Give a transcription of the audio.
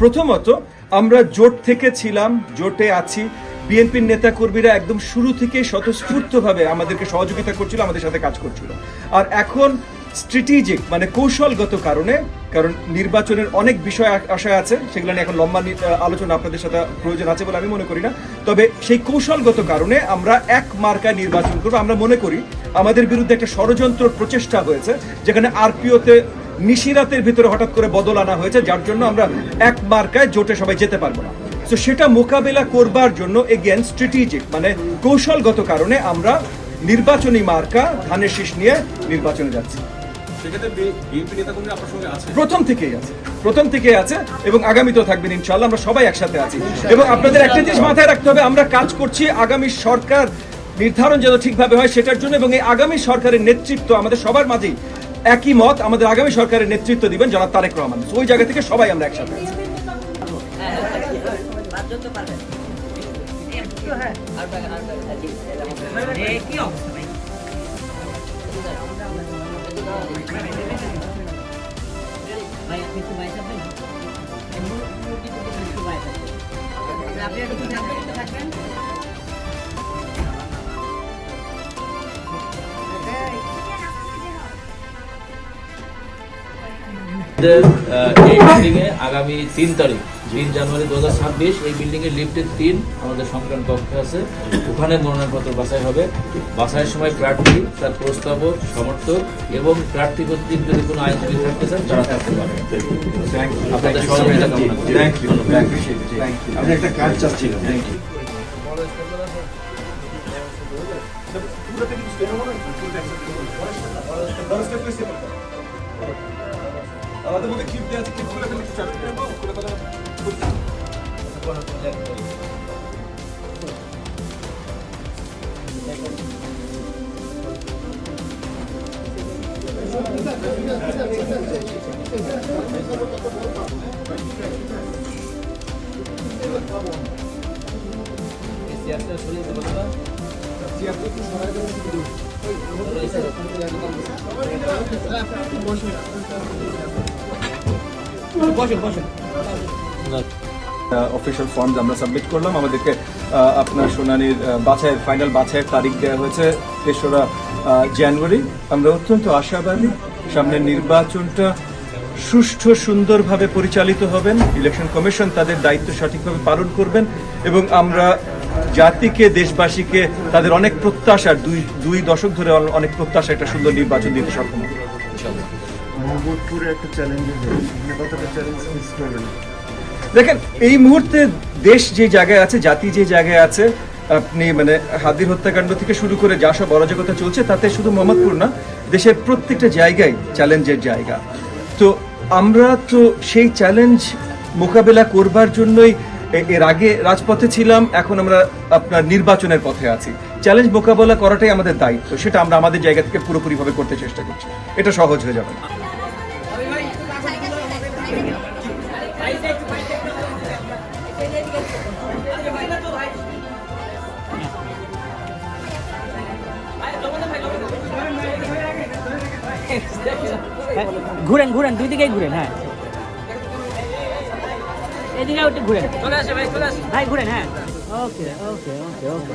প্রথমত, আমরা জোট থেকে ছিলাম, জোটে আছি। বিএনপির নেতা কর্মীরা একদম শুরু থেকে স্বতঃস্ফূর্তভাবে আমাদেরকে সহযোগিতা করছিল, আমাদের সাথে কাজ করছিল। আর এখন স্ট্র্যাটেজিক মানে কৌশলগত কারণে, কারণ নির্বাচনের অনেক বিষয় আশায় আছে, সেগুলো নিয়ে এখন লম্বা আলোচনা আপনাদের সাথে প্রয়োজন আছে বলে আমি মনে করি না। তবে সেই কৌশলগত কারণে আমরা এক মার্কায় নির্বাচন করব। আমরা মনে করি আমাদের বিরুদ্ধে একটা ষড়যন্ত্র প্রচেষ্টা হয়েছে, যেখানে আরপিওতে নিশিরাতের ভিতরে হঠাৎ করে বদল আনা হয়েছে যার জন্য আমরা এক মার্কায় জোটে সবাই যেতে পারব না। তো সেটা মোকাবেলা করবার জন্য এগেন স্ট্র্যাটেজিক মানে কৌশলগত কারণে আমরা নির্বাচনী মার্কা ধানের শীষ নিয়ে নির্বাচনে যাচ্ছি। প্রথম থেকেই আছে। প্রথম থেকেই আছে এবং আগামীতেও থাকবেন ইনশাল্লাহ আমরা সবাই একসাথে আছি। এবং আপনাদের একটা জিনিস মাথায় রাখতে হবে আমরা কাজ করছি আগামী সরকার নির্ধারণ যেন ঠিকভাবে হয় সেটার জন্য এবং এই আগামী সরকারের নেতৃত্ব আমাদের সবার মাঝেই একই মত আমাদের আগামী সরকারের নেতৃত্ব দিবেন জনাব তারেক রহমান। ওই জায়গা থেকে সবাই আমরা একসাথে আমাদের এই বিল্ডিংয়ে আগামী তিন তারিখ তিন জানুয়ারি দু হাজার ছাব্বিশ এই বিল্ডিং এর লিফটের তিন আমাদের সংক্রান্ত কক্ষ আছে। ওখানে মনোনয়নপত্র বাছাই হবে। বাছাইয়ের সময় প্রার্থী তার প্রস্তাবক সমর্থক এবং প্রার্থী কর্তৃক যদি কোনো আইনজীবী থাকতে চান তারা থাকতে পারেন আপনাদের সহযোগিতা কামনা করি। আপনি একটা কাজ চাচ্ছিলেন। আমাদের মধ্যে ক্ষিপ্ত আছে ক্ষিপ্ত করে ফেলে কিছু চাকরি করব, করে কথা বলব। অফিসিয়াল ফর্ম আমরা সাবমিট করলাম। আমাদেরকে আপনার শুনানির বাছাইয়ের ফাইনাল বাছাইয়ের তারিখ দেওয়া হয়েছে তেসরা জানুয়ারি। আমরা অত্যন্ত আশাবাদী সামনের নির্বাচনটা সুষ্ঠু, সুন্দরভাবে পরিচালিত হবেন। ইলেকশন কমিশন তাদের দায়িত্ব সঠিকভাবে পালন করবেন এবং আমরা জাতিকে দেশবাসীকে তাদের অনেক প্রত্যাশা দুই দুই দশক ধরে অনেক প্রত্যাশা একটা সুন্দর নির্বাচন দিতে সক্ষম হবে। মোহাম্মদপুরে একটা চ্যালেঞ্জের কতটা চ্যালেঞ্জ মিস করবেন দেখেন এই মুহূর্তে দেশ যে জায়গায় আছে জাতি যে জায়গায় আছে আপনি মানে হাদির হত্যাকাণ্ড থেকে শুরু করে যা সব অরাজকতা চলছে তাতে শুধু মোহাম্মদপুর না দেশের প্রত্যেকটা জায়গায় চ্যালেঞ্জের জায়গা। তো আমরা তো সেই চ্যালেঞ্জ মোকাবেলা করবার জন্যই এর আগে রাজপথে ছিলাম, এখন আমরা আপনার নির্বাচনের পথে আছি। চ্যালেঞ্জ মোকাবেলা করাটাই আমাদের দায়িত্ব, সেটা আমরা আমাদের জায়গা থেকে পুরোপুরিভাবে করতে চেষ্টা করছি। এটা সহজ হয়ে যাবে না। ঘুরেন ঘুরেন, দুই দিকেই ঘুরেন হ্যাঁ। এদিকে একটু ঘুরে। চলে আসে ভাই চলে আসে। ভাই ঘুরেন হ্যাঁ। ওকে ওকে ওকে ওকে।